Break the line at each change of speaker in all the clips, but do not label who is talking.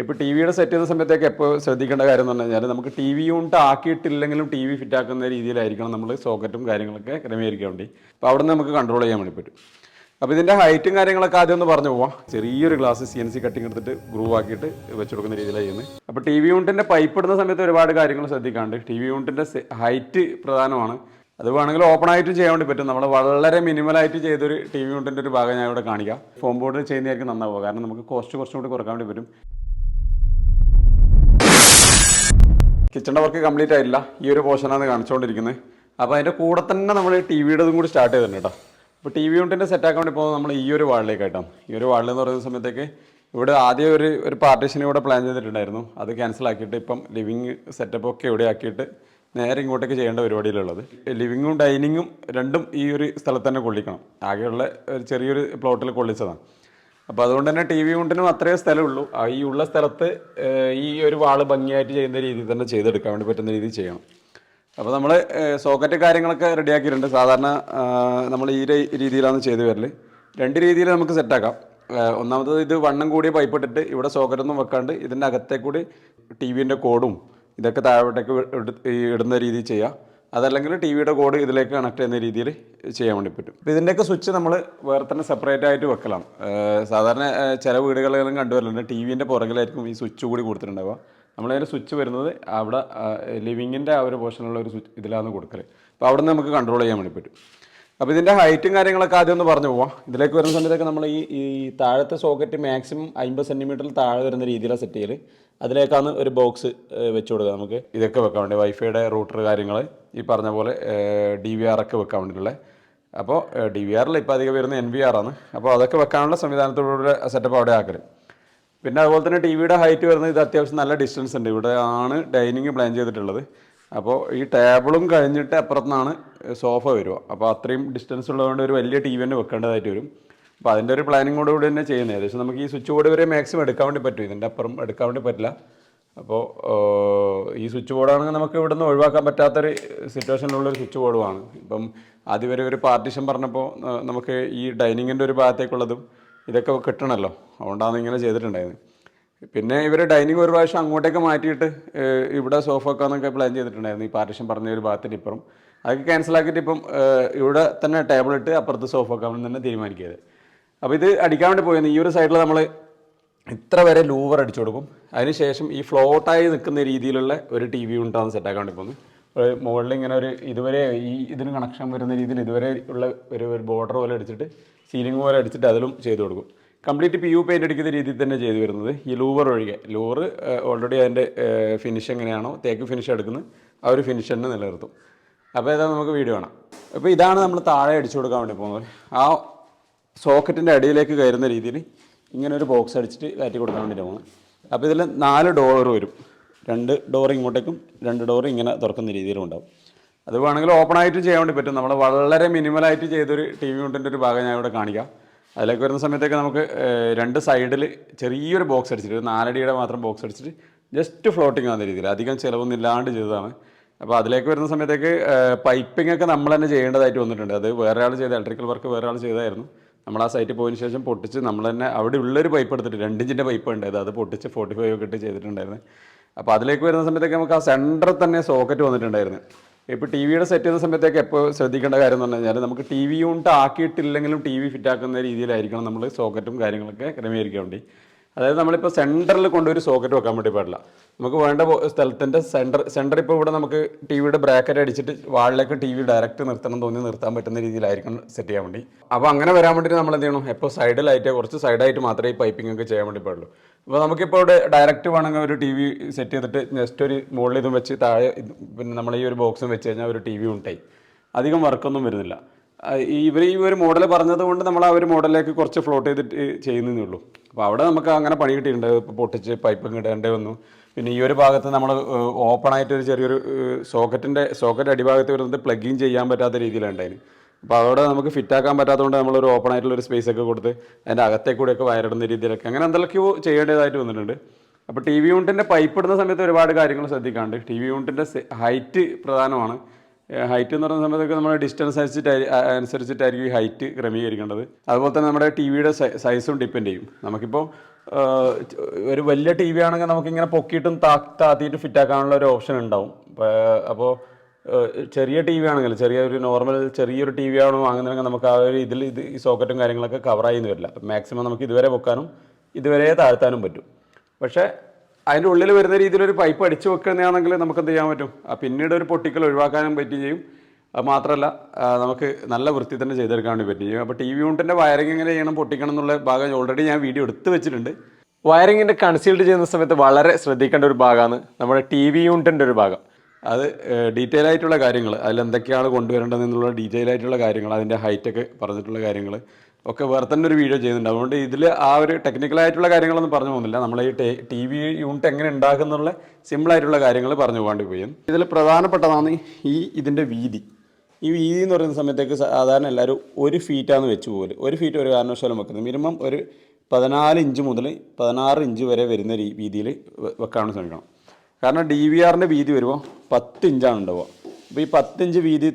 ഇപ്പോൾ ടി വിയുടെ സെറ്റ് ചെയ്യുന്ന സമയത്തേക്ക് എപ്പോൾ ശ്രദ്ധിക്കേണ്ട കാര്യം എന്ന് പറഞ്ഞു കഴിഞ്ഞാൽ നമുക്ക് ടി വി യൂണിറ്റ് ആക്കിയിട്ടില്ലെങ്കിലും ടി വി ഫിറ്റ് ആക്കുന്ന രീതിയിലായിരിക്കണം നമ്മൾ സോക്കറ്റും കാര്യങ്ങളൊക്കെ ക്രമീകരിക്കാൻ വേണ്ടി. അപ്പോൾ അവിടെ നിന്ന് നമുക്ക് കൺട്രോൾ ചെയ്യാൻ വേണ്ടി പറ്റും. അപ്പോൾ ഇതിന്റെ ഹൈറ്റും കാര്യങ്ങളൊക്കെ ആദ്യം ഒന്ന് പറഞ്ഞു പോവാം. ചെറിയൊരു glass C N C cutting എടുത്തിട്ട് ഗ്രൂവ് ആക്കിയിട്ട് വെച്ച് കൊടുക്കുന്ന രീതിയിലാണ് ചെയ്യുന്നത് അപ്പോൾ ടി വി യൂണിറ്റിന്റെ പൈപ്പ് ഇടുന്ന സമയത്ത് ഒരുപാട് കാര്യങ്ങൾ ശ്രദ്ധിക്കാണ്ട് ടി വി യൂണിറ്റിന്റെ ഹൈറ്റ് പ്രധാനമാണ്. അത് വേണമെങ്കിൽ ഓപ്പൺ ആയിട്ട് ചെയ്യാൻ വേണ്ടി പറ്റും. നമ്മൾ വളരെ മിനിമലായിട്ട് ചെയ്തൊരു ടി വി യൂണിറ്റിന്റെ ഒരു ഭാഗം ഞാൻ ഇവിടെ കാണിക്കാം. ഫോം ബോർഡ് ചെയ്യുന്നതായിരിക്കും നന്നാവുക. കാരണം നമുക്ക് കോസ്റ്റ് കുറച്ചും കൂടി കുറയ്ക്കാൻ വേണ്ടി പറ്റും. കിച്ചണിന്റെ വർക്ക് കംപ്ലീറ്റ് ആയില്ല ഈ ഒരു പോർഷനാണ് കാണിച്ചുകൊണ്ടിരിക്കുന്നത് അപ്പോൾ അതിന്റെ കൂടെ തന്നെ നമ്മൾ ടി വിയുടെതും കൂടി സ്റ്റാർട്ട് ചെയ്തിട്ടുണ്ട് കേട്ടോ അപ്പോൾ ടി വി യൂണിറ്റിന്റെ സെറ്റാക്കാൻ വേണ്ടി പോകുന്നത് നമ്മൾ ഈ ഒരു വാളിലേക്കായിട്ടാണ് ഈ ഒരു വാളിൽ എന്ന് പറയുന്ന സമയത്തേക്ക് ഇവിടെ ആദ്യം ഒരു ഒരു പാർട്ടീഷൻ ഇവിടെ പ്ലാൻ ചെയ്തിട്ടുണ്ടായിരുന്നു. അത് ക്യാൻസൽ ആക്കിയിട്ട് ഇപ്പം ലിവിങ് സെറ്റപ്പ് ഒക്കെ ഇവിടെ ആക്കിയിട്ട് നേരെ ഇങ്ങോട്ടേക്ക് ചെയ്യേണ്ട പരിപാടിയിലുള്ളത്. ലിവിങ്ങും ഡൈനിങ്ങും രണ്ടും ഈ ഒരു സ്ഥലത്ത് തന്നെ കൊള്ളിക്കണം. ആകെയുള്ള ഒരു ചെറിയൊരു പ്ലോട്ടിൽ കൊള്ളിച്ചതാണ്. അപ്പോൾ അതുകൊണ്ട് തന്നെ ടി വി യൂണിറ്റിനും അത്രയേ സ്ഥലമുള്ളൂ. ഈ ഉള്ള സ്ഥലത്ത് ഈ ഒരു വാൾ ഭംഗിയായിട്ട് ചെയ്യുന്ന രീതിയിൽ തന്നെ ചെയ്തെടുക്കാൻ വേണ്ടി പറ്റുന്ന രീതിയിൽ ചെയ്യണം. അപ്പോൾ നമ്മൾ സോക്കറ്റ് കാര്യങ്ങളൊക്കെ റെഡിയാക്കിയിട്ടുണ്ട് സാധാരണ നമ്മൾ ഈ രീതിയിലാണ് ചെയ്തു വരൽ രണ്ട് രീതിയിൽ നമുക്ക് സെറ്റാക്കാം ഒന്നാമത്തത് ഇത് വണ്ണം കൂടിയ പൈപ്പ് ഇട്ടിട്ട് ഇവിടെ സോക്കറ്റൊന്നും വെക്കാണ്ട് ഇതിന്റെ അകത്തെ കൂടി ടി വിന്റെ കോഡും ഇതൊക്കെ താഴോട്ടേക്ക് ഇടുന്ന രീതിയിൽ ചെയ്യാം. അതല്ലെങ്കിൽ ടി വിയുടെ കോഡ് ഇതിലേക്ക് കണക്ട് ചെയ്യുന്ന രീതിയിൽ ചെയ്യാൻ വേണ്ടി പറ്റും. അപ്പോൾ ഇതിന്റെയൊക്കെ സ്വിച്ച് നമ്മൾ വേറെ തന്നെ സെപ്പറേറ്റ് ആയിട്ട് വെക്കലാണ് സാധാരണ ചില വീടുകളിലും കണ്ടുവരലുണ്ട് ടി വിന്റെ പുറകിലായിരിക്കും ഈ സ്വിച്ച് കൂടി കൊടുത്തിട്ടുണ്ടാവുക. നമ്മളതിന്റെ സ്വിച്ച് വരുന്നത് അവിടെ ലിവിങ്ങിന്റെ ആ ഒരു പോർഷനുള്ള ഒരു സ്വിച്ച് ഇതിലാണ് കൊടുക്കൽ അപ്പോൾ അവിടെ നിന്ന് നമുക്ക് കൺട്രോൾ ചെയ്യാൻ വേണ്ടി പറ്റും. അപ്പോൾ ഇതിന്റെ ഹൈറ്റും കാര്യങ്ങളൊക്കെ ആദ്യം ഒന്ന് പറഞ്ഞു പോവാം. ഇതിലേക്ക് വരുന്ന സമയത്തൊക്കെ നമ്മൾ ഈ ഈ താഴത്തെ സോക്കറ്റ് മാക്സിമം അമ്പത് സെന്റിമീറ്ററിൽ താഴെ വരുന്ന രീതിയിലാണ് സെറ്റ് ചെയ്യൽ അതിലേക്കാണ് ഒരു ബോക്സ് വെച്ച് കൊടുക്കുക നമുക്ക്. ഇതൊക്കെ വെക്കാൻ വേണ്ടി വൈഫൈയുടെ റൂട്ടർ കാര്യങ്ങൾ ഈ പറഞ്ഞ പോലെ ഡി വി ആർ ഒക്കെ വെക്കാൻ വേണ്ടിയിട്ടുള്ള. അപ്പോൾ ഡി വി ആറിൽ ഇപ്പോൾ അധികം വരുന്ന എൻ വി ആർ ആണ്. അപ്പോൾ അതൊക്കെ വെക്കാനുള്ള സംവിധാനത്തോടുകൂടെ സെറ്റപ്പ് അവിടെ ആക്കൽ പിന്നെ അതുപോലെ തന്നെ ടി വിയുടെ ഹൈറ്റ് വരുന്നത് ഇത് അത്യാവശ്യം നല്ല ഡിസ്റ്റൻസ് ഉണ്ട്. ഇവിടെ ആണ് ഡൈനിങ് പ്ലാൻ ചെയ്തിട്ടുള്ളത്. അപ്പോൾ ഈ ടേബിളും കഴിഞ്ഞിട്ട് അപ്പുറത്തുനിന്നാണ് സോഫ വരിക. അപ്പോൾ അത്രയും ഡിസ്റ്റൻസ് ഉള്ളതുകൊണ്ട് ഒരു വലിയ ടി വി തന്നെ വെക്കേണ്ടതായിട്ട് വരും. അപ്പോൾ അതിന്റെ ഒരു പ്ലാനിങ്ങോട് കൂടി തന്നെ ചെയ്യുന്നത്. ഏകദേശം നമുക്ക് ഈ സ്വിച്ച് ബോർഡ് വരെ മാക്സിമം എടുക്കാൻ വേണ്ടി പറ്റും. ഇതിന്റെ അപ്പുറം എടുക്കാൻ വേണ്ടി പറ്റില്ല. അപ്പോൾ ഈ സ്വിച്ച് ബോർഡാണെങ്കിൽ നമുക്ക് ഇവിടെ നിന്ന് ഒഴിവാക്കാൻ പറ്റാത്തൊരു സിറ്റുവേഷനിലുള്ളൊരു സ്വിച്ച് ബോർഡുമാണ് ഇപ്പം ആദ്യം വരെ ഒരു പാർട്ടീഷൻ പറഞ്ഞപ്പോൾ നമുക്ക് ഈ ഡൈനിങ്ങിന്റെ ഒരു ഭാഗത്തേക്കുള്ളതും ഇതൊക്കെ കിട്ടണമല്ലോ അതുകൊണ്ടാണ് ഇങ്ങനെ ചെയ്തിട്ടുണ്ടായിരുന്നത്. പിന്നെ ഇവർ ഡൈനിങ് ഒരു പ്രാവശ്യം അങ്ങോട്ടേക്ക് മാറ്റിയിട്ട് ഇവിടെ സോഫ വെക്കാന്നൊക്കെ പ്ലാൻ ചെയ്തിട്ടുണ്ടായിരുന്നു. ഈ പാർട്ടീഷൻ പറഞ്ഞ ഒരു ഭാഗത്തിന് ഇപ്പുറം. അതൊക്കെ ക്യാൻസൽ ആക്കിയിട്ട് ഇപ്പം ഇവിടെ തന്നെ ടേബിൾ ഇട്ട് അപ്പുറത്ത് സോഫ വെക്കാൻ തന്നെ തീരുമാനിക്കിയത് അപ്പോൾ ഇത് അടിക്കാൻ വേണ്ടി പോയിരുന്നു. ഈ ഒരു സൈഡിൽ നമ്മൾ ഇത്ര വരെ ലൂവർ അടിച്ചു കൊടുക്കും. അതിനുശേഷം ഈ ഫ്ലോട്ടായി നിൽക്കുന്ന രീതിയിലുള്ള ഒരു ടി വി ഉണ്ടാകുന്ന സെറ്റാക്കാൻ വേണ്ടി പോകുന്നു മുകളിൽ ഇങ്ങനെ ഒരു ഇതുവരെ ഈ ഇതിന് കണക്ഷൻ വരുന്ന രീതിയിൽ ഇതുവരെ ഉള്ള ഒരു ഒരു ബോർഡർ പോലെ അടിച്ചിട്ട് സീലിംഗ് പോലെ അടിച്ചിട്ട് അതിലും ചെയ്തു കൊടുക്കും. കംപ്ലീറ്റ് പി യു പെയിന്റ് അടിക്കുന്ന രീതിയിൽ തന്നെ ചെയ്തു വരുന്നത്. ഈ ലൂവർ ഒഴികെ. ലൂവർ ഓൾറെഡി അതിന്റെ ഫിനിഷ് എങ്ങനെയാണോ തേക്ക് ഫിനിഷ് എടുക്കുന്നത് ആ ഒരു ഫിനിഷ് തന്നെ നിലനിർത്തും. അപ്പോൾ ഇതാ നമുക്ക് വീഡിയോ കാണാം. അപ്പോൾ ഇതാണ് നമ്മൾ താഴെ അടിച്ചു കൊടുക്കാൻ വേണ്ടി പോകുന്നത്. ആ സോക്കറ്റിന്റെ അടിയിലേക്ക് കയറുന്ന രീതിയിൽ ഇങ്ങനെ ഒരു ബോക്സ് അടിച്ചിട്ട് കയറ്റി കൊടുക്കാൻ വേണ്ടിയിട്ട് പോകുന്നത് അപ്പോൾ ഇതിൽ നാല് ഡോർ വരും. രണ്ട് ഡോർ ഇങ്ങോട്ടേക്കും രണ്ട് ഡോർ ഇങ്ങനെ തുറക്കുന്ന രീതിയിലും ഉണ്ടാവും. അത് വേണമെങ്കിൽ ഓപ്പൺ ആയിട്ട് ചെയ്യാൻ വേണ്ടി പറ്റും. നമ്മൾ വളരെ മിനിമലായിട്ട് ചെയ്തൊരു ടി വി യൂണിറ്റിന്റെ ഒരു ഭാഗം ഞാൻ ഇവിടെ കാണിക്കാം. അതിലേക്ക് വരുന്ന സമയത്തേക്ക് നമുക്ക് രണ്ട് സൈഡിൽ ചെറിയൊരു ബോക്സ് അടിച്ചിട്ട് ഒരു നാലടിയുടെ മാത്രം ബോക്സ് അടിച്ചിട്ട് ജസ്റ്റ് ഫ്ലോട്ടിങ് ആകുന്ന രീതിയിൽ അധികം ചിലവൊന്നും ഇല്ലാണ്ട് ചെയ്തതാണ്. അപ്പോൾ അതിലേക്ക് വരുന്ന സമയത്തേക്ക് പൈപ്പിംഗ് ഒക്കെ നമ്മൾ തന്നെ ചെയ്യേണ്ടതായിട്ട് വന്നിട്ടുണ്ട്. അത് വേറെ ആൾ ചെയ്ത ഇലക്ട്രിക്കൽ വർക്ക് വേറെ ആൾ ചെയ്തായിരുന്നു നമ്മൾ ആ സൈറ്റിൽ പോയതിന് ശേഷം പൊട്ടിച്ച് നമ്മൾ തന്നെ അവിടെ ഉള്ളൊരു പൈപ്പ് എടുത്തിട്ട് രണ്ടിഞ്ചിന്റെ പൈപ്പ് ഉണ്ടായത് അത് പൊട്ടിച്ച് ഫോർട്ടി ഫൈവ് ഒക്കെ ഇട്ട് ചെയ്തിട്ടുണ്ടായിരുന്നു. അപ്പോൾ അതിലേക്ക് വരുന്ന സമയത്തേക്ക് നമുക്ക് ആ സെന്ററിൽ തന്നെ സോക്കറ്റ് വന്നിട്ടുണ്ടായിരുന്നു. ഇപ്പോൾ ടി വിയുടെ സെറ്റ് ചെയ്യുന്ന സമയത്തേക്ക് എപ്പോൾ ശ്രദ്ധിക്കേണ്ട കാര്യം എന്ന് പറഞ്ഞാൽ നമുക്ക് ടി വി യൂണിറ്റ് ആക്കിയിട്ടില്ലെങ്കിലും ടി വി ഫിറ്റാക്കുന്ന രീതിയിലായിരിക്കണം നമ്മൾ സോക്കറ്റും കാര്യങ്ങളൊക്കെ ക്രമീകരിക്കാൻ വേണ്ടി. അതായത് നമ്മളിപ്പോൾ സെന്ററിൽ കൊണ്ടൊരു സോക്കറ്റ് വെക്കാൻ വേണ്ടി പാടില്ല. നമുക്ക് വേണ്ട സ്ഥലത്തിന്റെ സെന്റർ സെന്റർ ഇപ്പോൾ ഇവിടെ നമുക്ക് ടി വിയുടെ ബ്രാക്കറ്റ് അടിച്ചിട്ട് വാളിലേക്ക് ടി വി ഡയറക്റ്റ് നിർത്തണം തോന്നി നിർത്താൻ പറ്റുന്ന രീതിയിലായിരിക്കണം സെറ്റ് ചെയ്യാൻ വേണ്ടി. അപ്പോൾ അങ്ങനെ വരാൻ വേണ്ടിയിട്ട് നമ്മൾ എന്ത് ചെയ്യണം? എപ്പോൾ സൈഡിലായിട്ട് കുറച്ച് സൈഡായിട്ട് മാത്രമേ ഈ പൈപ്പിംഗ് ഒക്കെ ചെയ്യാൻ വേണ്ടി പാടുള്ളൂ. അപ്പോൾ നമുക്കിപ്പോൾ ഇവിടെ ഡയറക്റ്റ് വേണമെങ്കിൽ ഒരു ടി വി സെറ്റ് ചെയ്തിട്ട് ജസ്റ്റ് ഒരു മുകളിൽ ഇതും വെച്ച് താഴെ പിന്നെ നമ്മൾ ഈ ഒരു ബോക്സും വെച്ച് കഴിഞ്ഞാൽ ഒരു ടി വി ഉണ്ടായി. അധികം വർക്കൊന്നും വരുന്നില്ല. ഇവർ ഈ ഒരു മോഡൽ പറഞ്ഞത് കൊണ്ട് നമ്മൾ ആ ഒരു മോഡലിലേക്ക് കുറച്ച് ഫ്ലോട്ട് ചെയ്തിട്ട് ചെയ്യുന്നതേ ഉള്ളൂ. അപ്പോൾ അവിടെ നമുക്ക് അങ്ങനെ പണി കിട്ടിയിട്ടുണ്ട്. ഇപ്പോൾ പൊട്ടിച്ച് പൈപ്പ് ഇടേണ്ടി വന്നു. പിന്നെ ഈ ഒരു ഭാഗത്ത് നമ്മൾ ഓപ്പൺ ആയിട്ട് ഒരു ചെറിയൊരു സോക്കറ്റിന്റെ സോക്കറ്റ് അടിഭാഗത്ത് വരുന്നത് പ്ലഗ് ഇൻ ചെയ്യാൻ പറ്റാത്ത രീതിയിലുണ്ടായിരുന്നു അപ്പോൾ അവിടെ നമുക്ക് ഫിറ്റാക്കാൻ പറ്റാത്തതുകൊണ്ട് നമ്മളൊരു ഓപ്പൺ ആയിട്ടുള്ള ഒരു സ്പേസ് ഒക്കെ കൊടുത്ത് അതിന്റെ അകത്തേ കൂടെയൊക്കെ വയറിടുന്ന രീതിയിലൊക്കെ അങ്ങനെ എന്തൊക്കെയോ ചെയ്യേണ്ടതായിട്ട് വന്നിട്ടുണ്ട്. അപ്പോൾ ടി വി യൂണിറ്റിന്റെ പൈപ്പ് ഇടുന്ന സമയത്ത് ഒരുപാട് കാര്യങ്ങൾ ശ്രദ്ധിക്കാണ്ട് ടി വി യൂണിറ്റിന്റെ ഹൈറ്റ് പ്രധാനമാണ്. ഹൈറ്റ് എന്ന് പറയുന്ന സമയത്തൊക്കെ നമ്മൾ ഡിസ്റ്റൻസ് അനുസരിച്ചിട്ട് അനുസരിച്ചിട്ടായിരിക്കും ഈ ഹൈറ്റ് ക്രമീകരിക്കേണ്ടത്. അതുപോലെ തന്നെ നമ്മുടെ ടി വിയുടെ സൈസും ഡിപ്പെൻഡ് ചെയ്യും. നമുക്കിപ്പോൾ ഒരു വലിയ ടി വി ആണെങ്കിൽ നമുക്കിങ്ങനെ പൊക്കിയിട്ടും താ താത്തിയിട്ട് ഫിറ്റ് ആക്കാനുള്ള ഒരു ഓപ്ഷൻ ഉണ്ടാവും. അപ്പോൾ ചെറിയ ടി വി ആണെങ്കിൽ ചെറിയ ഒരു നോർമൽ ചെറിയൊരു ടി വി ആണ് വാങ്ങുന്നതെങ്കിൽ നമുക്ക് ആ ഒരു ഇതിൽ ഇത് ഈ സോക്കറ്റും കാര്യങ്ങളൊക്കെ കവർ ചെയ്യുന്ന വരില്ല. മാക്സിമം നമുക്ക് ഇതുവരെ പൊക്കാനും ഇതുവരെ താഴ്ത്താനും പറ്റും. പക്ഷേ അതിന്റെ ഉള്ളിൽ വരുന്ന രീതിയിൽ ഒരു പൈപ്പ് അടിച്ചു വെക്കുന്നതാണെങ്കിൽ നമുക്ക് എന്ത് ചെയ്യാൻ പറ്റും? പിന്നീട് ഒരു പൊട്ടിക്കൽ ഒഴിവാക്കാനും പറ്റുകയും ചെയ്യും. അത് മാത്രമല്ല നമുക്ക് നല്ല വൃത്തി തന്നെ ചെയ്തെടുക്കാൻ വേണ്ടി പറ്റും ചെയ്യും. അപ്പോൾ ടി വി യൂണിറ്റിന്റെ വയറിംഗ് എങ്ങനെ ചെയ്യണം പൊട്ടിക്കണം എന്നുള്ള ഭാഗം ഓൾറെഡി ഞാൻ വീഡിയോ എടുത്ത് വെച്ചിട്ടുണ്ട്.
വയറിങ്ങിന്റെ കൺസീൽഡ് ചെയ്യുന്ന സമയത്ത് വളരെ ശ്രദ്ധിക്കേണ്ട ഒരു ഭാഗമാണ് നമ്മുടെ ടി വി യൂണിറ്റിന്റെ ഒരു ഭാഗം.
അത് ഡീറ്റെയിൽ ആയിട്ടുള്ള കാര്യങ്ങൾ അതിൽ എന്തൊക്കെയാണ് കൊണ്ടുവരേണ്ടത് എന്നുള്ള ഡീറ്റെയിൽ ആയിട്ടുള്ള കാര്യങ്ങൾ അതിന്റെ ഹൈറ്റൊക്കെ പറഞ്ഞിട്ടുള്ള കാര്യങ്ങൾ ഒക്കെ വേറെ തന്നെ ഒരു വീഡിയോ ചെയ്യുന്നുണ്ട് അതുകൊണ്ട് ഇതിൽ ആ ഒരു ടെക്നിക്കലായിട്ടുള്ള കാര്യങ്ങളൊന്നും പറഞ്ഞു പോകുന്നില്ല. നമ്മൾ ഈ ടി വി യൂണിറ്റ് എങ്ങനെ ഉണ്ടാക്കുന്നുള്ള സിമ്പിളായിട്ടുള്ള കാര്യങ്ങൾ പറഞ്ഞു പോകാണ്ട് പോയി. ഇതിൽ പ്രധാനപ്പെട്ടതാണ് ഈ ഇതിന്റെ വീതി. ഈ വീതി എന്ന് പറയുന്ന സമയത്തേക്ക് സാധാരണ എല്ലാവരും ഒരു ഫീറ്റാന്ന് വെച്ച് പോകൽ ഒരു ഫീറ്റ് ഒരു കാരണവശാലും വെക്കുന്നത് മിനിമം ഒരു പതിനാല് ഇഞ്ച് മുതൽ പതിനാറ് ഇഞ്ച് വരെ വരുന്ന രീതിയിൽ വെക്കാനും ശ്രമിക്കണം. കാരണം ഡി വി ആറിന്റെ വീതി വരുമ്പോൾ പത്ത് ഇഞ്ചാണ് ഉണ്ടാവുക. അപ്പോൾ ഈ പത്തിഞ്ച് വീതി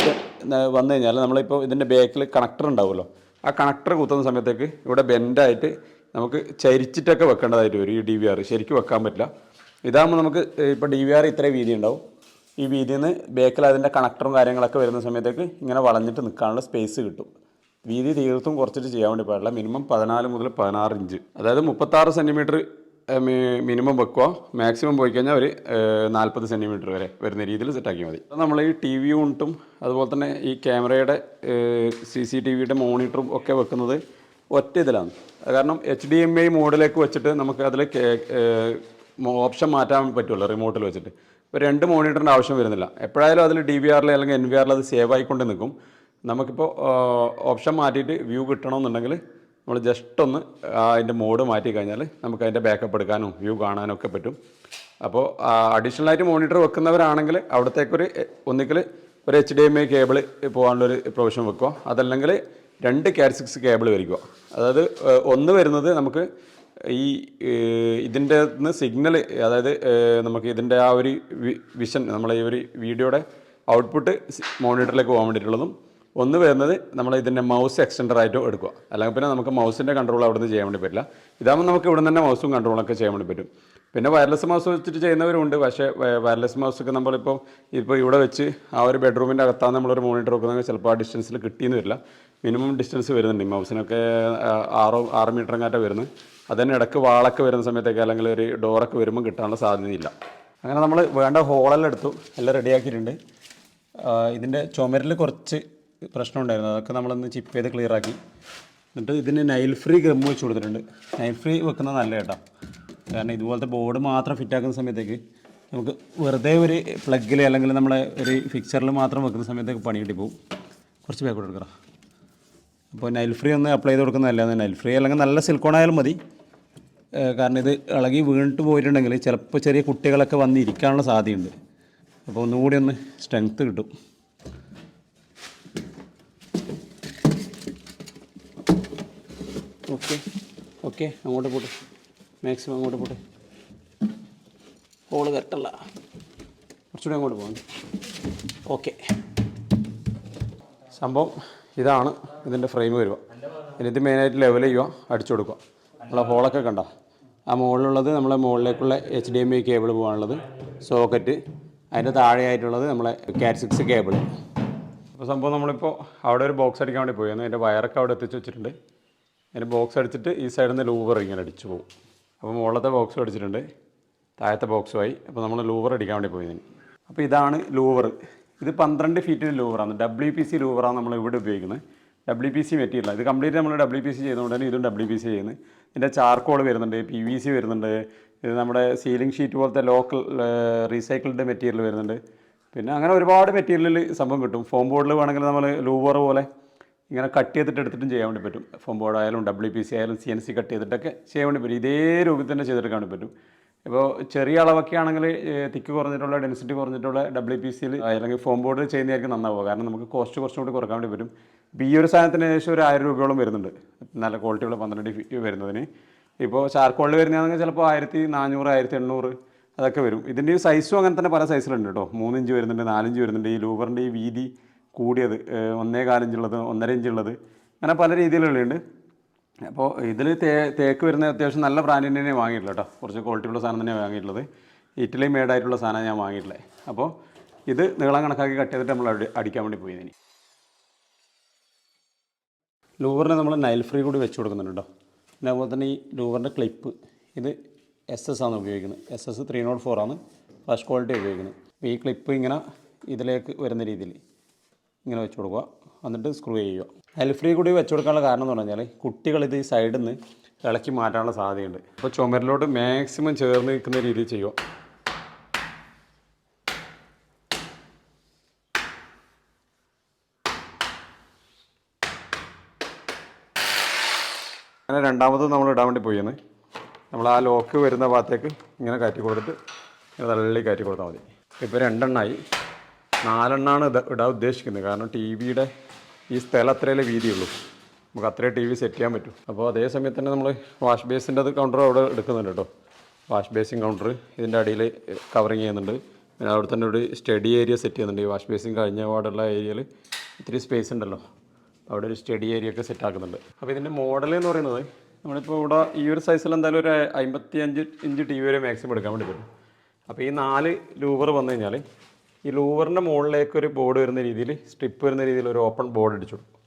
വന്നു കഴിഞ്ഞാൽ നമ്മളിപ്പോൾ ഇതിന്റെ ബാക്കിൽ കണക്ടർ ഉണ്ടാവുമല്ലോ. ആ കണക്ടർ കുത്തുന്ന സമയത്തേക്ക് ഇവിടെ ബെൻഡായിട്ട് നമുക്ക് ചരിച്ചിട്ടൊക്കെ വെക്കേണ്ടതായിട്ട് വരും ഈ ഡി വി ആർ ശരിക്കും വെക്കാൻ പറ്റില്ല. ഇതാകുമ്പോൾ നമുക്ക് ഇപ്പോൾ ഡി വി ആർ ഇത്രയും വീതി ഉണ്ടാവും. ഈ വീതിയിൽ നിന്ന് ബേക്കിൽ അതിന്റെ കണക്ടറും കാര്യങ്ങളൊക്കെ വരുന്ന സമയത്തേക്ക് ഇങ്ങനെ വളഞ്ഞിട്ട് നിൽക്കാനുള്ള സ്പേസ് കിട്ടും. വീതി തീർത്തും കുറച്ചിട്ട് ചെയ്യാൻ വേണ്ടി പാടില്ല. മിനിമം പതിനാല് മുതൽ പതിനാറ് ഇഞ്ച്. അതായത് മുപ്പത്താറ് സെന്റിമീറ്റർ മിനിമം വെക്കുക മാക്സിമം പോയി കഴിഞ്ഞാൽ ഒരു നാൽപ്പത് സെന്റിമീറ്റർ വരെ വരുന്ന രീതിയിൽ സെറ്റാക്കിയാൽ മതി. നമ്മൾ ഈ ടി വി യൂണിറ്റും അതുപോലെ തന്നെ ഈ ക്യാമറയുടെ സി സി ടി വിയുടെ മോണിറ്ററും ഒക്കെ വെക്കുന്നത് ഒറ്റ ഇതിലാണ്. കാരണം എച്ച് ഡി എം ഐ മോഡിലേക്ക് വെച്ചിട്ട് നമുക്ക് അതിൽ ഓപ്ഷൻ മാറ്റാൻ പറ്റുമല്ലോ റിമോട്ടിൽ വെച്ചിട്ട്. ഇപ്പോൾ രണ്ട് മോണിറ്ററിന്റെ ആവശ്യം വരുന്നില്ല. എപ്പോഴായാലും അതിൽ ഡി വി ആറിൽ അല്ലെങ്കിൽ എൻ വി ആറിൽ അത് സേവ് ആയിക്കൊണ്ട് നിൽക്കും. നമുക്കിപ്പോൾ ഓപ്ഷൻ മാറ്റിയിട്ട് വ്യൂ കിട്ടണമെന്നുണ്ടെങ്കിൽ നമ്മൾ ജസ്റ്റ് ഒന്ന് അതിന്റെ മോഡ് മാറ്റി കഴിഞ്ഞാൽ നമുക്ക് അതിന്റെ ബാക്കപ്പ് എടുക്കാനും വ്യൂ കാണാനും ഒക്കെ പറ്റും. അപ്പോൾ അഡീഷണൽ ആയിട്ട് മോണിറ്റർ വെക്കുന്നവരാണെങ്കിൽ അവിടത്തേക്കൊരു ഒന്നിക്കൽ ഒരു H D M I cable പോകാനുള്ളൊരു provision വെക്കുക. അതല്ലെങ്കിൽ രണ്ട് കാറ്റ് സിക്സ് കേബിൾ വരിക്കുക അതായത് ഒന്ന് വരുന്നത് നമുക്ക് ഈ ഇതിന്റെ നിന്ന് സിഗ്നൽ അതായത് നമുക്ക് ഇതിന്റെ ആ ഒരു വിഷൻ നമ്മളെ ഈ ഒരു വീഡിയോയുടെ ഔട്ട്പുട്ട് മോണിറ്ററിലേക്ക് പോകാൻ വേണ്ടിയിട്ടുള്ളതും ഒന്ന് വരുന്നത് നമ്മൾ ഇതിന്റെ മൗസ് എക്സ്റ്റൻഡർ ആയിട്ട് എടുക്കുക. അല്ലെങ്കിൽ പിന്നെ നമുക്ക് മൗസിന്റെ കൺട്രോൾ അവിടെ നിന്ന് ചെയ്യാൻ വേണ്ടി പറ്റില്ല. ഇതാകുമ്പോൾ നമുക്ക് ഇവിടെ തന്നെ മൗസും കൺട്രോളൊക്കെ ചെയ്യാൻ വേണ്ടി പറ്റും. പിന്നെ വയർലെസ് മൗസ് വെച്ചിട്ട് ചെയ്യുന്നവരുണ്ട്. പക്ഷേ വയർലെസ് മൗസ് ഒക്കെ നമ്മളിപ്പോൾ ഇപ്പോൾ ഇവിടെ വെച്ച് ആ ഒരു ബെഡ്റൂമിന്റെ അകത്താണ് നമ്മളൊരു മോണിറ്റർ വെക്കുന്നത്. ചിലപ്പോൾ ആ ഡിസ്റ്റൻസിൽ കിട്ടിയെന്ന് വരില്ല. മിനിമം ഡിസ്റ്റൻസ് വരുന്നുണ്ട്. മൗസിനൊക്കെ ആറോ ആറ് മീറ്റർ കാറ്റ വരുന്നത് അതിന് ഇടയ്ക്ക് വാളൊക്കെ വരുന്ന സമയത്തേക്ക് അല്ലെങ്കിൽ ഒരു ഡോറൊക്കെ വരുമ്പോൾ കിട്ടാനുള്ള സാധ്യതയില്ല. അങ്ങനെ നമ്മൾ വേണ്ട ഹോളെല്ലാം എടുത്തു. എല്ലാം റെഡിയാക്കിയിട്ടുണ്ട് ഇതിന്റെ ചുമരിൽ കുറച്ച് പ്രശ്നം ഉണ്ടായിരുന്നു അതൊക്കെ നമ്മളൊന്ന് ചിപ്പ് ചെയ്ത് ക്ലിയർ ആക്കി. എന്നിട്ട് ഇതിന് നൈൽ ഫ്രീ ഗം വെച്ച് കൊടുത്തിട്ടുണ്ട്. നൈൽ ഫ്രീ വെക്കുന്നത് നല്ല കേട്ടോ. കാരണം ഇതുപോലത്തെ ബോർഡ് മാത്രം ഫിറ്റ് ആക്കുന്ന സമയത്തേക്ക് നമുക്ക് വെറുതെ ഒരു പ്ലഗിൽ അല്ലെങ്കിൽ നമ്മളെ ഒരു ഫിക്ചറിൽ മാത്രം വെക്കുന്ന സമയത്തേക്ക് പണി കിട്ടി പോകും കുറച്ച് ബാക്കോട്ട് എടുക്കണം. അപ്പോൾ നൈൽ ഫ്രീ ഒന്ന് അപ്ലൈ ചെയ്ത് കൊടുക്കുന്നതല്ല നൈൽ ഫ്രീ അല്ലെങ്കിൽ നല്ല സിൽക്കോൺ ആയാലും മതി. കാരണം ഇത് ഇളകി വീണിട്ട് പോയിട്ടുണ്ടെങ്കിൽ ചിലപ്പോൾ ചെറിയ കുട്ടികളൊക്കെ വന്നിരിക്കാനുള്ള സാധ്യതയുണ്ട്. അപ്പോൾ ഒന്നുകൂടി ഒന്ന് സ്ട്രെങ്ത്ത് കിട്ടും. ഓക്കെ. ഓക്കെ അങ്ങോട്ട് പോട്ടെ. മാക്സിമം അങ്ങോട്ട് പോട്ടെ. ഹോൾ കറക്റ്റല്ല കുറച്ചുകൂടി അങ്ങോട്ട് പോകാം ഓക്കെ. സംഭവം ഇതാണ് ഇതിന്റെ ഫ്രെയിം വരിക. ഇത് മെയിനായിട്ട് ലെവൽ ചെയ്യുക അടിച്ചു കൊടുക്കുക. നമ്മളെ ഹോളൊക്കെ കണ്ട? ആ മുകളിലുള്ളത് നമ്മളെ മുകളിലേക്കുള്ള H D M I cable പോകാനുള്ളത് സോക്കറ്റ് അതിന്റെ താഴെയായിട്ടുള്ളത് നമ്മളെ കാറ്റ് സിക്സ് കേബിൾ അപ്പോൾ സംഭവം നമ്മളിപ്പോൾ അവിടെ ഒരു ബോക്സ് അടിക്കാൻ വേണ്ടി പോയി. അതിന്റെ വയറൊക്കെ അവിടെ എത്തിച്ച് വെച്ചിട്ടുണ്ട്. അതിന്റെ ബോക്സ് അടിച്ചിട്ട് ഈ സൈഡിൽ നിന്ന് ലൂവർ ഇങ്ങനെ അടിച്ചു പോകും അപ്പോൾ മുകളിലത്തെ ബോക്സും അടിച്ചിട്ടുണ്ട് താഴത്തെ ബോക്സുമായി അപ്പോൾ നമ്മൾ ലൂവർ അടിക്കാൻ വേണ്ടി പോയി. ഇതിന് അപ്പോൾ ഇതാണ് ലൂവർ. ഇത് പന്ത്രണ്ട് ഫീറ്റിന്റെ ലൂവറാണ്. ഡബ്ല്യു പി സി ലൂവറാണ് നമ്മൾ ഇവിടെ ഉപയോഗിക്കുന്നത്. ഡബ്ല്യു പി സി മെറ്റീരിയൽ ഇത് കംപ്ലീറ്റ് നമ്മൾ ഡബ്ല്യു പി സി ചെയ്തുകൊണ്ട് തന്നെ ഇതും ഡബ്ല്യു പി സി ചെയ്യുന്നത്. ഇതിന്റെ ചാർക്കോൾ വരുന്നുണ്ട് പി വി സി വരുന്നുണ്ട്. ഇത് നമ്മുടെ സീലിംഗ് ഷീറ്റ് പോലത്തെ ലോക്കൽ റീസൈക്കിൾഡ് മെറ്റീരിയൽ വരുന്നുണ്ട്. പിന്നെ അങ്ങനെ ഒരുപാട് മെറ്റീരിയലിൽ സംഭവം കിട്ടും. ഫോം ബോർഡിൽ വേണമെങ്കിൽ നമ്മൾ ലൂവർ പോലെ ഇങ്ങനെ കട്ട് ചെയ്തിട്ട് എടുത്തിട്ടും ചെയ്യാൻ വേണ്ടി പറ്റും. ഫോം ബോർഡ് ആയാലും ഡബ്ല്യു പി സി ആയാലും സി എൻ സി കട്ട് ചെയ്തിട്ടൊക്കെ ചെയ്യാൻ വേണ്ടി പറ്റും. ഇതേ രൂപത്തിൽ തന്നെ ചെയ്തെടുക്കാൻ വേണ്ടി പറ്റും. ഇപ്പോൾ ചെറിയ അളവൊക്കെ ആണെങ്കിൽ തിക്ക് കുറഞ്ഞിട്ടുള്ള ഡെൻസിറ്റി കുറഞ്ഞിട്ടുള്ള ഡബ്ല്യു പി സിയിൽ അല്ലെങ്കിൽ ഫോം ബോർഡ് ചെയ്യുന്നതായിരിക്കും നന്നാവുക. കാരണം നമുക്ക് കോസ്റ്റ് കുറച്ചും കൂടി കുറയ്ക്കാൻ വേണ്ടി വരും ബി ഒരു സാധനത്തിന് ഏകദേശം ഒരു ആയിരം രൂപയോളം വരുന്നുണ്ട്. നല്ല ക്വാളിറ്റിയുള്ള പന്ത്രണ്ട് വരുന്നതിന്. ഇപ്പോൾ ചാർക്കോളിൽ വരുന്നതാണെങ്കിൽ ചിലപ്പോൾ ആയിരത്തി നാനൂറ് ആയിരത്തി എണ്ണൂറ് അതൊക്കെ വരും. ഇതിന്റെ സൈസും അങ്ങനെ തന്നെ പല സൈസിലുണ്ട് കേട്ടോ. മൂന്നിഞ്ച് വരുന്നുണ്ട് നാലഞ്ച് വരുന്നുണ്ട്. ഈ ലൂവറിന്റെ ഈ വീതി കൂടിയത് ഒന്നേ കാലഞ്ചുള്ളത് ഒന്നര ഇഞ്ചുള്ളത് അങ്ങനെ പല രീതിയിലുള്ളുണ്ട്. അപ്പോൾ ഇതിൽ തേ തേക്ക് വരുന്ന അത്യാവശ്യം നല്ല ബ്രാൻഡിന്റെ തന്നെ വാങ്ങിയിട്ടുള്ളൂ കേട്ടോ. കുറച്ച് ക്വാളിറ്റിയുള്ള സാധനം തന്നെയാണ് വാങ്ങിയിട്ടുള്ളത്. ഇറ്റലി മെയ്ഡായിട്ടുള്ള സാധനം ഞാൻ വാങ്ങിയിട്ടുള്ളത് അപ്പോൾ ഇത് നീളം കണക്കാക്കി കട്ട് ചെയ്തിട്ട് നമ്മൾ അടി- അടിക്കാൻ വേണ്ടി പോയി ഇനി. ലൂവറിന് നമ്മൾ നൈൽ ഫ്രീ കൂടി വെച്ച് കൊടുക്കുന്നുണ്ട് കേട്ടോ. പിന്നെ അതുപോലെ തന്നെ ഈ ലൂവറിന്റെ ക്ലിപ്പ് ഇത് എസ് എസ് ആണ് ഉപയോഗിക്കുന്നത്. S S three nought four ആണ് ഫസ്റ്റ് ക്വാളിറ്റി ഉപയോഗിക്കുന്നത്. അപ്പോൾ ഈ ക്ലിപ്പ് ഇങ്ങനെ ഇതിലേക്ക് വരുന്ന രീതിയിൽ ഇങ്ങനെ വെച്ച് കൊടുക്കുക. എന്നിട്ട് സ്ക്രൂ ചെയ്യുക. അതിൽ ഫ്രീ കൂടി വെച്ച് കൊടുക്കാനുള്ള കാരണം എന്ന് പറഞ്ഞാൽ കുട്ടികൾ ഇത് ഈ സൈഡിൽ നിന്ന് ഇളക്കി മാറ്റാനുള്ള സാധ്യതയുണ്ട്. അപ്പോൾ ചുമരിലോട്ട് മാക്സിമം ചേർന്ന് നിൽക്കുന്ന രീതിയിൽ ചെയ്യുക. അങ്ങനെ രണ്ടാമത് നമ്മൾ ഇടാൻ വേണ്ടി പോയിന്ന് നമ്മൾ ആ ലോക്ക് വരുന്ന ഭാഗത്തേക്ക് ഇങ്ങനെ കയറ്റി കൊടുത്തിട്ട് ഇങ്ങനെ തള്ളി കയറ്റി കൊടുത്താൽ മതി. ഇപ്പോൾ രണ്ടെണ്ണമായി നാലെണ്ണമാണ് ഇടാൻ ഉദ്ദേശിക്കുന്നത്. കാരണം ടി വിയുടെ ഈ സ്ഥലം അത്രയല്ലേ വീതിയുള്ളൂ. നമുക്ക് അത്രേ ടി വി സെറ്റ് ചെയ്യാൻ പറ്റും. അപ്പോൾ അതേ സമയത്ത് തന്നെ നമ്മൾ വാഷ് ബേസിന്റെ അത് കൗണ്ടർ അവിടെ എടുക്കുന്നുണ്ട് കേട്ടോ. വാഷ് ബേസിങ് കൗണ്ടർ ഇതിന്റെ അടിയിൽ കവറിങ് ചെയ്യുന്നുണ്ട്. പിന്നെ അവിടെ തന്നെ ഒരു സ്റ്റഡി ഏരിയ സെറ്റ് ചെയ്യുന്നുണ്ട്. ഈ വാഷ് ബേസിൻ കഴിഞ്ഞ പാടുള്ള ഏരിയയിൽ ഇത്തിരി സ്പേസ് ഉണ്ടല്ലോ. അവിടെ ഒരു സ്റ്റഡി ഏരിയ ഒക്കെ സെറ്റ് ആക്കുന്നുണ്ട്. അപ്പോൾ ഇതിന്റെ മോഡൽ എന്ന് പറയുന്നത് നമ്മളിപ്പോൾ ഇവിടെ ഈ ഒരു സൈസിൽ എന്തായാലും ഒരു അമ്പത്തി അഞ്ച് ഇഞ്ച് ടി വി വരെ മാക്സിമം എടുക്കാൻ വേണ്ടി പറ്റും. അപ്പോൾ ഈ നാല് ലൂവർ വന്നു കഴിഞ്ഞാൽ ഈ ലൂവറിന്റെ മുകളിലേക്ക് ഒരു ബോർഡ് വരുന്ന രീതിയിൽ സ്ട്രിപ്പ് വരുന്ന രീതിയിൽ ഒരു ഓപ്പൺ ബോർഡ് അടിച്ചു കൊടുക്കും.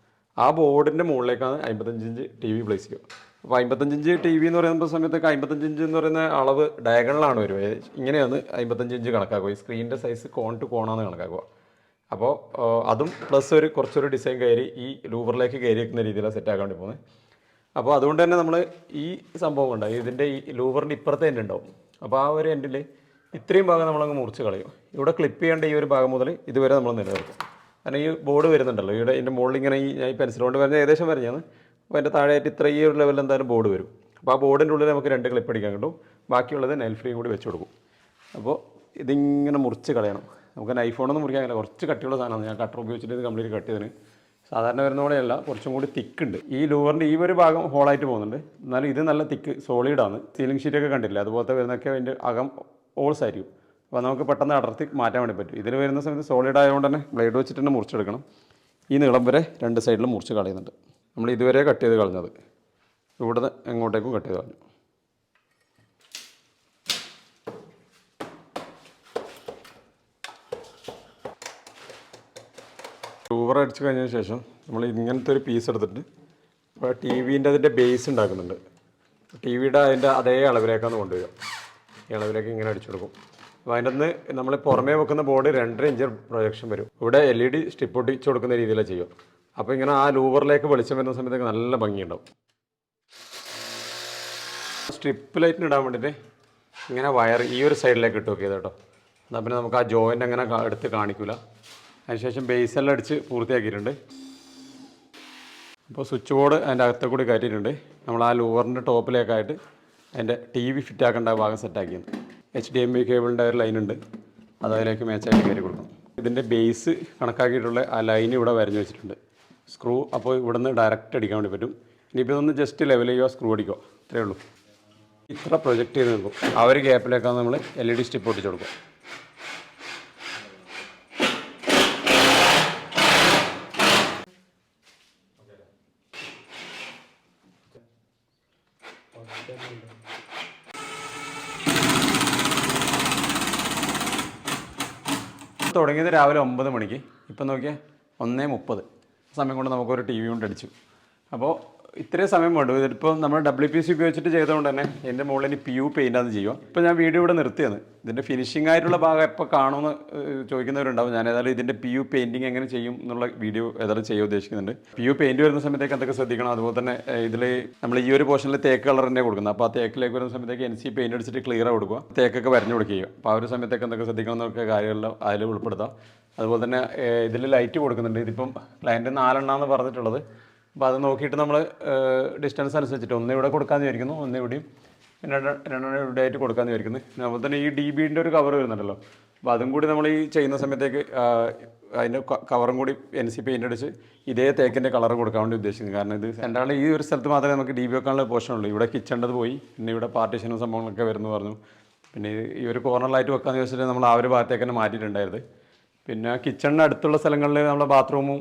ആ ബോർഡിന്റെ മുകളിലേക്കാണ് അമ്പത്തഞ്ച് ഇഞ്ച് ടി വി പ്ലേസ് ചെയ്യുക. അപ്പോൾ അമ്പത്തഞ്ച് ഇഞ്ച് ടി വി എന്ന് പറയുന്ന സമയത്തൊക്കെ അമ്പത്തഞ്ച് ഇഞ്ച് എന്ന് പറയുന്ന അളവ് ഡയഗണലാണ് വരുക. ഇങ്ങനെയാണ് അമ്പത്തഞ്ച് ഇഞ്ച് കണക്കാക്കുക. ഈ സ്ക്രീനിന്റെ സൈസ് കോൺ ടു കോണാണ് കണക്കാക്കുക. അപ്പോൾ അതും പ്ലസ് ഒരു കുറച്ചൊരു ഡിസൈൻ കയറി ഈ ലൂവറിലേക്ക് കയറി വെക്കുന്ന രീതിയിലാണ് സെറ്റാക്കാൻ വേണ്ടി പോകുന്നത്. അപ്പോൾ അതുകൊണ്ട് തന്നെ നമ്മൾ ഈ സംഭവം ഉണ്ട് ഇതിന്റെ ഈ ലൂവറിന്റെ ഇപ്പുറത്തെ എൻഡ് ഉണ്ടാവും. അപ്പോൾ ആ ഒരു എൻഡിൽ ഇത്രയും ഭാഗം നമ്മളങ്ങ് മുറിച്ച് കളയും. ഇവിടെ ക്ലിപ്പ് ചെയ്യേണ്ട ഈ ഒരു ഭാഗം മുതൽ ഇതുവരെ നമ്മൾ നിലനിർത്തും. കാരണം ഈ ബോർഡ് വരുന്നുണ്ടല്ലോ. ഇവിടെ ഇതിന്റെ മുകളിൽ ഇങ്ങനെ ഈ ഞാൻ ഈ പെൻസിൽ കൊണ്ട് വരഞ്ഞ ഏകദേശം വരഞ്ഞാണ് അപ്പോൾ അതിന്റെ താഴെയായിട്ട് ഇത്ര ഈ ഒരു ലെവലിൽ എന്തായാലും ബോർഡ് വരും. അപ്പോൾ ആ ബോർഡിന്റെ ഉള്ളിൽ നമുക്ക് രണ്ട് ക്ലിപ്പ് അടിക്കാൻ കിട്ടും. ബാക്കിയുള്ളത് നെൽ ഫ്രീയും കൂടി വെച്ച് കൊടുക്കും. അപ്പോൾ ഇതിങ്ങനെ മുറിച്ച് കളയണം. നമുക്ക് നൈഫോണൊന്നും മുറിക്കാൻ കഴിയില്ല. കുറച്ച് കട്ടിയുള്ള സാധനമാണ്. ഞാൻ കട്ടർ ഉപയോഗിച്ചിട്ട് ഇത് കംപ്ലീറ്റ് കട്ട് ചെയ്തിന് സാധാരണ വരുന്ന പോലെയല്ല. കുറച്ചും കൂടി തിക്ക് ഉണ്ട്. ഈ ലൂവറിന്റെ ഈ ഒരു ഭാഗം ഹോളായിട്ട് പോകുന്നുണ്ട്. എന്നാലും ഇത് നല്ല തിക്ക് സോളിഡാണ് സീലിംഗ് ഷീറ്റൊക്കെ കണ്ടില്ല അതുപോലത്തെ വരുന്നൊക്കെ അതിന്റെ അകം ഓൾസ് ആയിരിക്കും അപ്പോൾ നമുക്ക് പെട്ടെന്ന് അടർത്തി മാറ്റാൻ വേണ്ടി പറ്റും. ഇതിൽ വരുന്ന സമയത്ത് സോളിഡ് ആയതുകൊണ്ട് തന്നെ ബ്ലേഡ് വെച്ചിട്ട് തന്നെ മുറിച്ചെടുക്കണം. ഈ നീളം വരെ രണ്ട് സൈഡിലും മുറിച്ച് കളയുന്നുണ്ട്. നമ്മൾ ഇതുവരെ കട്ട് ചെയ്ത് കളഞ്ഞത്. ഇവിടെ എങ്ങോട്ടേക്കും കട്ട് ചെയ്ത് കളഞ്ഞു. ടൂവർ അടിച്ച് കഴിഞ്ഞതിന് ശേഷം നമ്മൾ ഇങ്ങനത്തെ ഒരു പീസ് എടുത്തിട്ട് ഇപ്പോൾ ടി വിന്റെ അതിന്റെ ബേസ് ഉണ്ടാക്കുന്നുണ്ട്. ടി വിയുടെ അതിന്റെ അതേ അളവിലേക്കാണ് കൊണ്ടുവരിക. ഈ അളവിലേക്ക് ഇങ്ങനെ അടിച്ചു കൊടുക്കും. അപ്പോൾ അതിന്റെ നിന്ന് നമ്മൾ പുറമേ വെക്കുന്ന ബോർഡ് രണ്ടര ഇഞ്ച് പ്രൊജക്ഷൻ വരും. ഇവിടെ എൽ ഇ ഡി സ്റ്റിപ്പ് ഒട്ടിച്ച് കൊടുക്കുന്ന രീതിയിലാണ് ചെയ്യുക. അപ്പോൾ ഇങ്ങനെ ആ ലൂവറിലേക്ക് വെളിച്ചം വരുന്ന സമയത്തൊക്കെ നല്ല ഭംഗിയുണ്ടാവും. സ്ട്രിപ്പ് ലൈറ്റിന് ഇടാൻ വേണ്ടിയിട്ട് ഇങ്ങനെ വയർ ഈ ഒരു സൈഡിലേക്ക് ഇട്ട് നോക്കിയത് കേട്ടോ. എന്നാൽ പിന്നെ നമുക്ക് ആ ജോയിന്റ് അങ്ങനെ എടുത്ത് കാണിക്കില്ല അതിനുശേഷം ബേസെല്ലാം അടിച്ച് പൂർത്തിയാക്കിയിട്ടുണ്ട്. അപ്പോൾ സ്വിച്ച് ബോർഡ് അതിന്റെ അകത്തെ കൂടി കയറ്റിയിട്ടുണ്ട്. നമ്മൾ ആ ലൂവറിന്റെ ടോപ്പിലേക്കായിട്ട് അതിന്റെ ടി വി ഫിറ്റ് ആക്കേണ്ട ആ ഭാഗം സെറ്റാക്കിയത്. എച്ച് ഡി എം ബി കേബിളിന്റെ ഒരു ലൈനുണ്ട്. അത് അതിലേക്ക് മേച്ചായിട്ട് കയറി കൊടുക്കും. ഇതിന്റെ ബേസ് കണക്കാക്കിയിട്ടുള്ള ആ ലൈൻ ഇവിടെ വരഞ്ഞു വെച്ചിട്ടുണ്ട്. സ്ക്രൂ അപ്പോൾ ഇവിടെ നിന്ന് ഡയറക്റ്റ് അടിക്കാൻ വേണ്ടി പറ്റും. ഇനിയിപ്പോൾ ഇതൊന്ന് ജസ്റ്റ് ലെവൽ ചെയ്യുക സ്ക്രൂ അടിക്കുക. ഇത്രയേ ഉള്ളൂ. ഇത്ര പ്രൊജക്റ്റ് ചെയ്ത് നിൽക്കും ആ ഒരു ഗ്യാപ്പിലേക്കാണ് നമ്മൾ എൽ ഇ ഡി സ്റ്റിപ്പ് ഒട്ടിച്ചു കൊടുക്കുക. തുടങ്ങിയത് രാവിലെ ഒമ്പത് മണിക്ക്. ഇപ്പം നോക്കിയാൽ ഒന്നേ മുപ്പത്. സമയം കൊണ്ട് നമുക്കൊരു ടി വി കൊണ്ട് അടിച്ചു. അപ്പോൾ ഇത്രയും സമയം വേണ്ടു. ഇതിപ്പോൾ നമ്മൾ ഡബ്ല്യു പി സി ഉപയോഗിച്ചിട്ട് ചെയ്തുകൊണ്ട് തന്നെ എന്റെ മുകളിൽ പി യു പെയിന്റാന്ന് ചെയ്യുക. ഇപ്പോൾ ഞാൻ വീഡിയോ ഇവിടെ നിർത്തിയത് ഇതിന്റെ ഫിനിഷിംഗ് ആയിട്ടുള്ള ഭാഗം എപ്പോൾ കാണുമെന്ന് ചോദിക്കുന്നവരുണ്ടാവും. ഞാൻ ഏതായാലും ഇതിന്റെ പി യു പെയിന്റിങ് എങ്ങനെ ചെയ്യും എന്നുള്ള വീഡിയോ ഏതായാലും ചെയ്യാൻ ഉദ്ദേശിക്കുന്നുണ്ട്. പി യു പെയിന്റ് വരുന്ന സമയത്തേക്ക് എന്തൊക്കെ ശ്രദ്ധിക്കണം? അതുപോലെ തന്നെ ഇതിൽ നമ്മൾ ഈ ഒരു പോർഷനിൽ തേക്ക് കളർ തന്നെ കൊടുക്കുന്നത്. അപ്പോൾ ആ തേക്കിലേക്ക് വരുന്ന സമയത്തേക്ക് എൻ സി പെയിന്റ് അടിച്ചിട്ട് ക്ലിയർ കൊടുക്കുക. തേക്കൊക്കെ വരഞ്ഞു കൊടുക്കുക അപ്പോൾ ആ ഒരു സമയത്തേക്ക് എന്തൊക്കെ ശ്രദ്ധിക്കണം എന്നൊക്കെ കാര്യങ്ങളെല്ലാം അതിൽ ഉൾപ്പെടുത്താം. അതുപോലെ തന്നെ ഇതിൽ ലൈറ്റ് കൊടുക്കുന്നുണ്ട്. ഇതിപ്പം ക്ലയന്റ് നാലെണ്ണാന്ന് പറഞ്ഞിട്ടുള്ളത്. അപ്പോൾ അത് നോക്കിയിട്ട് നമ്മൾ ഡിസ്റ്റൻസ് അനുസരിച്ചിട്ട് ഒന്ന് ഇവിടെ കൊടുക്കാമെന്ന് വിചാരിക്കുന്നു ഒന്ന് ഇവിടെയും രണ്ട് രണ്ടെണ്ണം ഇവിടെ ആയിട്ട് കൊടുക്കാമെന്ന് വിചാരിക്കുന്നു. അതുപോലെ തന്നെ ഈ ഡി ബിന്റെ ഒരു കവർ വരുന്നുണ്ടല്ലോ. അപ്പോൾ അതും കൂടി നമ്മൾ ഈ ചെയ്യുന്ന സമയത്തേക്ക് അതിന്റെ കവറും കൂടി എൻ സി പെയിന്റ് അടിച്ച് ഇതേ തേക്കിന്റെ കളർ കൊടുക്കാൻ വേണ്ടി ഉദ്ദേശിക്കുന്നു. കാരണം ഇത് എന്റെ ഈ ഒരു സ്ഥലത്ത് മാത്രമേ നമുക്ക് ഡി ബി വെക്കാനുള്ള പോർഷൻ ഉള്ളൂ. ഇവിടെ കിച്ചണ്ടത് പോയി പിന്നെ ഇവിടെ പാർട്ടീഷനും സംഭവങ്ങളൊക്കെ വരുന്നു പറഞ്ഞു. പിന്നെ ഈ- ഒരു കോർണർ കോർണറിലായിട്ട് വെക്കാമെന്ന് ചോദിച്ചിട്ട് നമ്മൾ ആ ഒരു ഭാഗത്തേക്ക് തന്നെ മാറ്റിയിട്ടുണ്ടായിരുന്നു പിന്നെ കിച്ചണിന് അടുത്തുള്ള സ്ഥലങ്ങളിൽ നമ്മുടെ ബാത്റൂമും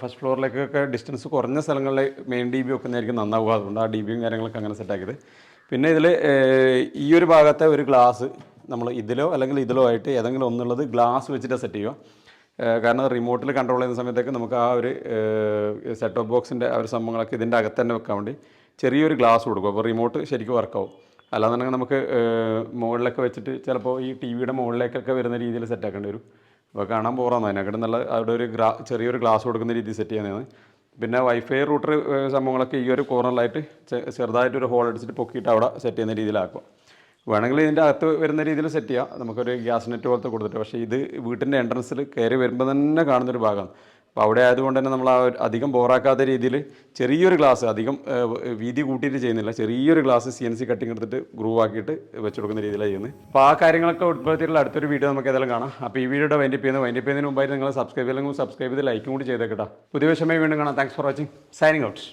ഫസ്റ്റ് ഫ്ലോറിലേക്കൊക്കെ ഡിസ്റ്റൻസ് കുറഞ്ഞ സ്ഥലങ്ങളിൽ മെയിൻ ഡി ബി വെക്കുന്നതായിരിക്കും നന്നാവുക. അതുകൊണ്ട് ആ ഡി ബിയും കാര്യങ്ങളൊക്കെ അങ്ങനെ സെറ്റാക്കിയത് പിന്നെ ഇതിൽ ഈ ഒരു ഭാഗത്തെ ഒരു ഗ്ലാസ് നമ്മൾ ഇതിലോ അല്ലെങ്കിൽ ഇതിലോ ആയിട്ട് ഏതെങ്കിലും ഒന്നുള്ളത് ഗ്ലാസ് വെച്ചിട്ട് സെറ്റ് ചെയ്യുക. കാരണം റിമോട്ടിൽ കൺട്രോൾ ചെയ്യുന്ന സമയത്തേക്ക് നമുക്ക് ആ ഒരു സെറ്റ് ഓഫ് ബോക്സിന്റെ ആ ഒരു സംഭവങ്ങളൊക്കെ ഇതിന്റെ അകത്ത് തന്നെ വെക്കാൻ വേണ്ടി ചെറിയൊരു ഗ്ലാസ് കൊടുക്കും. അപ്പോൾ റിമോട്ട് ശരിക്കും വർക്കാവും അല്ലാന്നുണ്ടെങ്കിൽ നമുക്ക് മുകളിലൊക്കെ വെച്ചിട്ട് ചിലപ്പോൾ ഈ ടി വിയുടെ മുകളിലേക്കൊക്കെ വരുന്ന രീതിയിൽ സെറ്റാക്കേണ്ടി വരും. അപ്പോൾ കാണാൻ പോറാന്ന്? അതിനകത്ത് നല്ല അവിടെ ഒരു ഗ്രാ ചെറിയൊരു ഗ്ലാസ് കൊടുക്കുന്ന രീതി സെറ്റ് ചെയ്യുന്നതാണ് പിന്നെ വൈഫൈ റൂട്ടർ സംഭവങ്ങളൊക്കെ ഈ ഒരു കോർണറിലായിട്ട് ചെറുതായിട്ട് ഒരു ഹോൾ അടിച്ചിട്ട് പൊക്കിയിട്ട് അവിടെ സെറ്റ് ചെയ്യുന്ന രീതിയിലാക്കുക. വേണമെങ്കിൽ ഇതിന്റെ അകത്ത് വരുന്ന രീതിയിൽ സെറ്റ് ചെയ്യാം. നമുക്കൊരു ഗ്യാസ് നെറ്റ് പോലത്തെ കൊടുത്തിട്ട്. പക്ഷേ ഇത് വീട്ടിന്റെ എൻട്രൻസിൽ കയറി വരുമ്പോൾ തന്നെ കാണുന്നൊരു ഭാഗമാണ്. അപ്പോൾ അവിടെ ആയതുകൊണ്ട് തന്നെ നമ്മൾ ആ അധികം ബോറാക്കാത്ത രീതിയിൽ ചെറിയൊരു ഗ്ലാസ് അധികം വീതി കൂട്ടിയിട്ട് ചെയ്യുന്നില്ല. ചെറിയൊരു glass C N C cutting എടുത്തിട്ട് ഗ്രൂവ് ആക്കിയിട്ട് വെച്ച് കൊടുക്കുന്ന രീതിയിലാണ് ചെയ്യുന്നത്. അപ്പോൾ ആ കാര്യങ്ങളൊക്കെ ഉൾപ്പെടുത്തിയിട്ടുള്ള അടുത്തൊരു വീഡിയോ നമുക്ക് ഏതായാലും കാണാം. അപ്പോൾ ഈ വീഡിയോയുടെ വൈൻഡപ്പ് ചെയ്യുന്നത് വൈൻഡപ്പ് ചെയ്യുന്നതിന് മുമ്പായിട്ട് നിങ്ങൾ സബ്സ്ക്രൈബ് ചെയ്തെങ്കിൽ സബ്സ്ക്രൈബ് ചെയ്ത് ലൈക്കും കൂടി ചെയ്തേക്കട്ടോ പുതിയ വിഷയമായി വീണ്ടും കാണാം. Thanks for watching signing out